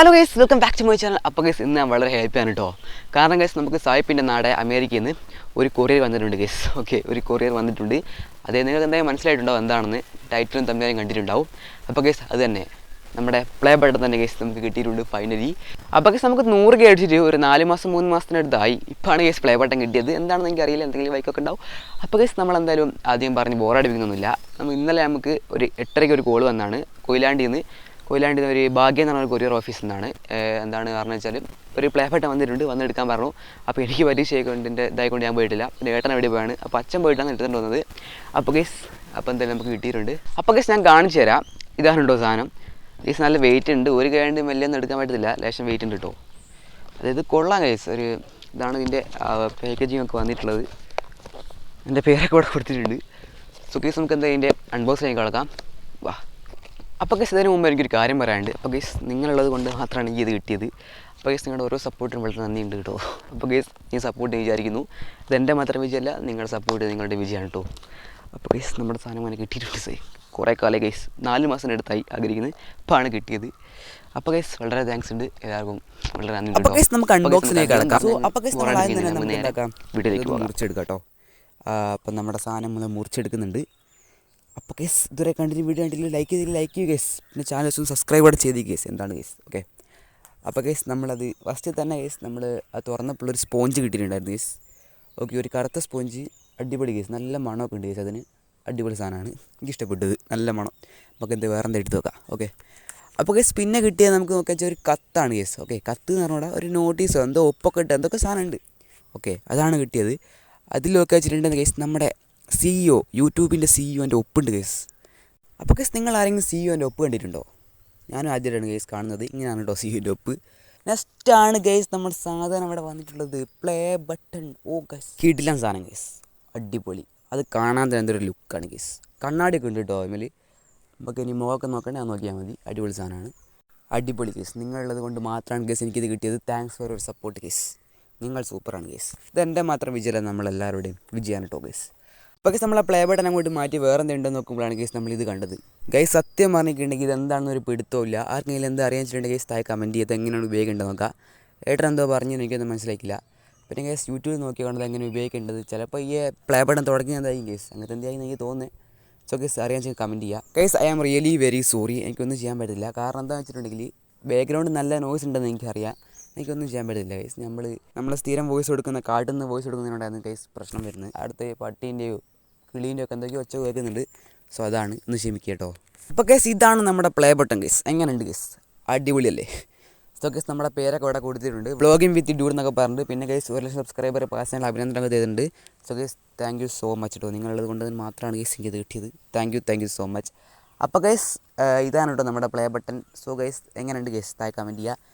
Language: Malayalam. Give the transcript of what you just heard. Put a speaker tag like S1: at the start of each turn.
S1: Hello guys welcome back to my channel അപ്പോൾ ഗൈസ് ഇന്ന് ഞാൻ വളരെ ഹാപ്പിയാണ് കേട്ടോ കാരണം ഗൈസ് നമുക്ക് സായിപ്പിന്റെ നാടായ അമേരിക്കയിൽ നിന്ന് ഒരു കൊറിയർ വന്നിട്ടുണ്ട് ഗൈസ് ഓക്കെ ഒരു കൊറിയർ വന്നിട്ടുണ്ട്. അത് നിങ്ങൾക്ക് എന്തായാലും മനസ്സിലായിട്ടുണ്ടോ എന്താണെന്ന്. ടൈറ്റിലും തമ്മിലും കണ്ടിട്ടുണ്ടാവും. അപ്പോൾ ഗൈസ് അത് തന്നെ. നമ്മുടെ പ്ലേ ബട്ടൺ തന്നെ ഗൈസ് നമുക്ക് കിട്ടിയിട്ടുണ്ട് ഫൈനലി അപ്പോൾ ഗൈസ് നമുക്ക് നൂറ് കെ അടിച്ചിട്ട് ഒരു നാല് മാസം മൂന്ന് മാസത്തിനടുത്തായി ഇപ്പോഴാണ് ഗൈസ് പ്ലേ ബട്ടൺ കിട്ടിയത്. എന്താണെന്ന് എനിക്ക് അറിയില്ല എന്തെങ്കിലും ബൈക്കൊക്കെ ഉണ്ടാവും. അപ്പോൾ ഗൈസ് നമ്മൾ എന്തായാലും ആദ്യം പറഞ്ഞ് ബോറടിപ്പിക്കുന്നൊന്നുമില്ല നമ്മൾ ഇന്നലെ നമുക്ക് ഒരു എട്ടരയ്ക്ക് ഒരു കോൾ വന്നാണ്. കൊയിലാണ്ടിയിൽ നിന്ന് കൊയിലാണ്ടിൽ നിന്ന് ഒരു ഭാഗ്യം എന്ന് പറഞ്ഞ കൊറിയർ ഓഫീസിൽ നിന്നാണ്. എന്താണ് കാരണം വെച്ചാൽ ഒരു പ്ലേ ബട്ടൺ വന്നിട്ടുണ്ട് വന്നെടുക്കാൻ പറഞ്ഞു. അപ്പോൾ എനിക്ക് പരീക്ഷയൊക്കെ ഇതായിക്കൊണ്ട് ഞാൻ പോയിട്ടില്ല. പിന്നെ ഏട്ടൻ എവിടെ പോയാണ്. അപ്പോൾ അച്ഛൻ പോയിട്ടാണ് എടുത്തുകൊണ്ട് വന്നത്. അപ്പോൾ ഗേസ് അപ്പോൾ എന്തായാലും നമുക്ക് കിട്ടിയിട്ടുണ്ട്. അപ്പോൾ ഗേസ് ഞാൻ കാണിച്ചു തരാം. ഇതാണ് കേട്ടോ സാധനം. ഗേസ് നല്ല വെയിറ്റ് ഉണ്ട്. ഒരു കൈണ്ട് മെല്ലൊന്നും എടുക്കാൻ പറ്റത്തില്ല. ലേശം വെയിറ്റ് ഉണ്ട് കേട്ടോ അതായത് കൊള്ളാം ഗൈസ് ഒരു ഇതാണ് ഇതിന്റെ പാക്കേജിങ് ഒക്കെ വന്നിട്ടുള്ളത്. എന്റെ പേരൊക്കെ ഇവിടെ കൊടുത്തിട്ടുണ്ട്. സോ ഗൈസ് നമുക്ക് എന്താ ഇതിന്റെ അൺബോക്സ് ചെയ്യാൻ കിടക്കാം വാ. അപ്പോൾ ഗൈസ് ഇതിന് മുമ്പ് എനിക്കൊരു കാര്യം പറയാനുണ്ട്. അപ്പോൾ ഗൈസ് നിങ്ങളുള്ളത് കൊണ്ട് മാത്രമാണ് എനിക്ക് ഇത് കിട്ടിയത്. അപ്പോൾ ഗൈസ് നിങ്ങളുടെ ഓരോ സപ്പോർട്ടിനും വളരെ നന്ദിയുണ്ട് കേട്ടോ. അപ്പോൾ ഗൈസ് ഈ സപ്പോർട്ട് വിചാരിക്കുന്നു. ഇത് എന്റെ മാത്രം വിജയമല്ല നിങ്ങളുടെ സപ്പോർട്ട് നിങ്ങളുടെ വിജയമാണ് കേട്ടോ. അപ്പോൾ ഗൈസ് നമ്മുടെ സാധനം അങ്ങനെ കിട്ടിയിട്ടുണ്ട് സേ കുറേ കാലം ഗൈസ് നാല് മാസത്തിനടുത്തായി ആഗ്രഹിക്കുന്നത് ഇപ്പോൾ ആണ് കിട്ടിയത്. അപ്പോൾ ഗൈസ് വളരെ താങ്ക്സ് ഉണ്ട്. എല്ലാവർക്കും വളരെ നന്ദി
S2: അപ്പോൾ ഗൈസ് നമുക്ക് അൺബോക്സിലേക്ക് കിടക്കാം സോ അപ്പോൾ ഗൈസ് നമ്മൾ ആദ്യം തന്നെ നമുക്ക് എന്താക്കാം
S1: വീട്ടിലേക്ക്
S2: മുറിച്ചെടുക്കാം കേട്ടോ. അപ്പം നമ്മുടെ സാധനം നമ്മൾ മുറിച്ചെടുക്കുന്നുണ്ട്. അപ്പോൾ കേസ് ഇതുവരെ കണ്ടിട്ട് വീഡിയോ കണ്ടില്ല ലൈക്ക് ചെയ്തില്ല ലൈക്ക് ചെയ്യുക കേസ് പിന്നെ ചാനൽ ഒന്ന് സബ്സ്ക്രൈബ് കൂടെ ചെയ്ത് കേസ് എന്താണ് കേസ് ഓക്കെ അപ്പോൾ കേസ് നമ്മളത് ഫസ്റ്റ് തന്നെ കേസ് നമ്മൾ അത് തുറന്നപ്പോൾ ഒരു സ്പോഞ്ച് കിട്ടിയിട്ടുണ്ടായിരുന്നു കേസ് ഓക്കെ ഒരു കറുത്ത സ്പോഞ്ച് അടിപൊളി കേസ് നല്ല മണമൊക്കെ ഉണ്ട് കേസ് അതിന്. അടിപൊളി സാധനമാണ്. എനിക്ക് ഇഷ്ടപ്പെട്ടത്. നല്ല മണം. നമുക്ക് എന്താ വേറെ എന്താ എടുത്ത് നോക്കാം. ഓക്കെ അപ്പോൾ കേസ് പിന്നെ കിട്ടിയത് നമുക്ക് നോക്കാൻ വെച്ചാൽ ഒരു കത്താണ് കേസ് ഓക്കെ കത്ത് എന്ന് പറഞ്ഞാൽ ഒരു നോട്ടീസോ എന്തോ ഒപ്പൊക്കെ ഇട്ട് എന്തൊക്കെ സാധനമുണ്ട്. ഓക്കെ അതാണ് കിട്ടിയത്. അതിലൊക്കെ വെച്ചിട്ടുണ്ടെന്ന് കേസ് നമ്മുടെ സിഇഒ യൂട്യൂബിന്റെ സിഇഒന്റെ ഒപ്പുണ്ട് കേസ് അപ്പോൾ കേസ് നിങ്ങൾ ആരെങ്കിലും സിഇഒന്റെ ഒപ്പ് കണ്ടിട്ടുണ്ടോ? ഞാനും ആദ്യമായിട്ടാണ് കേസ് കാണുന്നത്. ഇങ്ങനെയാണ് കേട്ടോ സിഇഒന്റെ ഒപ്പ് നെക്സ്റ്റ് ആണ് ഗൈസ് നമ്മൾ സാധനം ഇവിടെ വന്നിട്ടുള്ളത്. പ്ലേ ബട്ടൺ ഓ ഗൈസ് കിടിലൻ സാധനം ഗൈസ് അടിപൊളി. അത് കാണാൻ തന്നെ എന്തൊരു ലുക്കാണ് ഗൈസ് കണ്ണാടിയൊക്കെ ഉണ്ട് കേട്ടോ അതിൽ നമുക്ക് ഇനി മുഖമൊക്കെ നോക്കണ്ടേ? അത് നോക്കിയാൽ മതി. അടിപൊളി സാധനമാണ്. അടിപൊളി കേസ് നിങ്ങളുള്ളത് കൊണ്ട് മാത്രമാണ് കേസ് എനിക്കിത് കിട്ടിയത്. Thanks for your support guys നിങ്ങൾ സൂപ്പറാണ് കേസ് ഇതെന്റെ മാത്രം വിജയമല്ല നമ്മളെല്ലാവരുടെയും വിജയമാണ് കേട്ടോ കേസ് കേസ് നമ്മൾ ആ പ്ലേ ബട്ടൺ അങ്ങോട്ട് മാറ്റി വേറെ എന്തുണ്ടെന്ന് നോക്കുമ്പോഴാണ് കേസ് നമ്മൾ ഇത് കണ്ടത്. ഗൈസ് സത്യം പറഞ്ഞിട്ടുണ്ടെങ്കിൽ ഇത് എന്താണെന്ന് ഒരു പിടുത്തമില്ല ആർക്കെങ്കിലും എന്താ അറിയാൻ വെച്ചിട്ടുണ്ടെങ്കിൽ ഗൈസ് താഴെ കമന്റ് ചെയ്ത് എങ്ങനെയാണ് ഉപയോഗിക്കേണ്ടത് നോക്കാം. ഏട്ടൻ എന്തോ പറഞ്ഞു എനിക്കൊന്നും മനസ്സിലാക്കില്ല പിന്നെ ഗൈസ് യൂട്യൂബിൽ നോക്കി കണ്ടത് എങ്ങനെ ഉപയോഗിക്കേണ്ടത്? ചിലപ്പോൾ ഈ പ്ലേ ബട്ടൺ തുടങ്ങിയതായി ഗൈസ് അങ്ങനത്തെ എന്തായാലും എനിക്ക് തോന്നുന്നത് സോ ഗൈസ് അറിയാൻ വെച്ചാൽ കമന്റ് ചെയ്യുക guys I am really very sorry എനിക്കൊന്നും ചെയ്യാൻ പറ്റില്ല കാരണം എന്താണെന്ന് വെച്ചിട്ടുണ്ടെങ്കിൽ ബാക്ക്ഗ്രൗണ്ട് നല്ല നോയ്സ് ഉണ്ടെന്ന് എനിക്കറിയാം. എനിക്കൊന്നും ചെയ്യാൻ പറ്റില്ല ഗൈസ് നമ്മൾ നമ്മൾ സ്ഥിരം വോയിസ് കൊടുക്കുന്ന കാട്ടിൽ നിന്ന് വോയിസ് കൊടുക്കുന്നതിനോടായിരുന്നു ഗൈസ് പ്രശ്നം വരുന്നത്. അടുത്ത പട്ടീന്റെയോ കിളീന്റെയോ ഒക്കെ എന്തൊക്കെയോ ഒച്ച കേൾക്കുന്നുണ്ട്. സോ അതാണ്. ഒന്ന് ക്ഷമിക്കുക കേട്ടോ. അപ്പോൾ ഗൈസ് ഇതാണ് നമ്മുടെ പ്ലേ ബട്ടൺ ഗൈസ് എങ്ങനെയുണ്ട് ഗൈസ് അടിപൊളിയല്ലേ? സോ ഗൈസ് നമ്മുടെ പേരൊക്കെ ഇവിടെ കൊടുത്തിട്ടുണ്ട്. വ്ളോഗിങ് വിത്ത് ഡ്യൂർ എന്നൊക്കെ പറഞ്ഞിട്ട് പിന്നെ ഗൈസ് ഒരു ലക്ഷം സബ്സ്ക്രൈബർ പാസ് അഭിനന്ദനം അഭിനന്ദനമൊക്കെ ചെയ്തിട്ടുണ്ട് so guys thank you so much കേട്ടോ നിങ്ങളുള്ളത് കൊണ്ട് മാത്രമാണ് ഗൈസ് എനിക്ക് ഇത് കിട്ടിയത്. Thank you thank you so much അപ്പോൾ ഗൈസ് ഇതാണ് കേട്ടോ നമ്മുടെ പ്ലേ ബട്ടൺ സോ ഗൈസ് എങ്ങനെയുണ്ട് ഗൈസ് താഴെ കമന്റ് ചെയ്യുക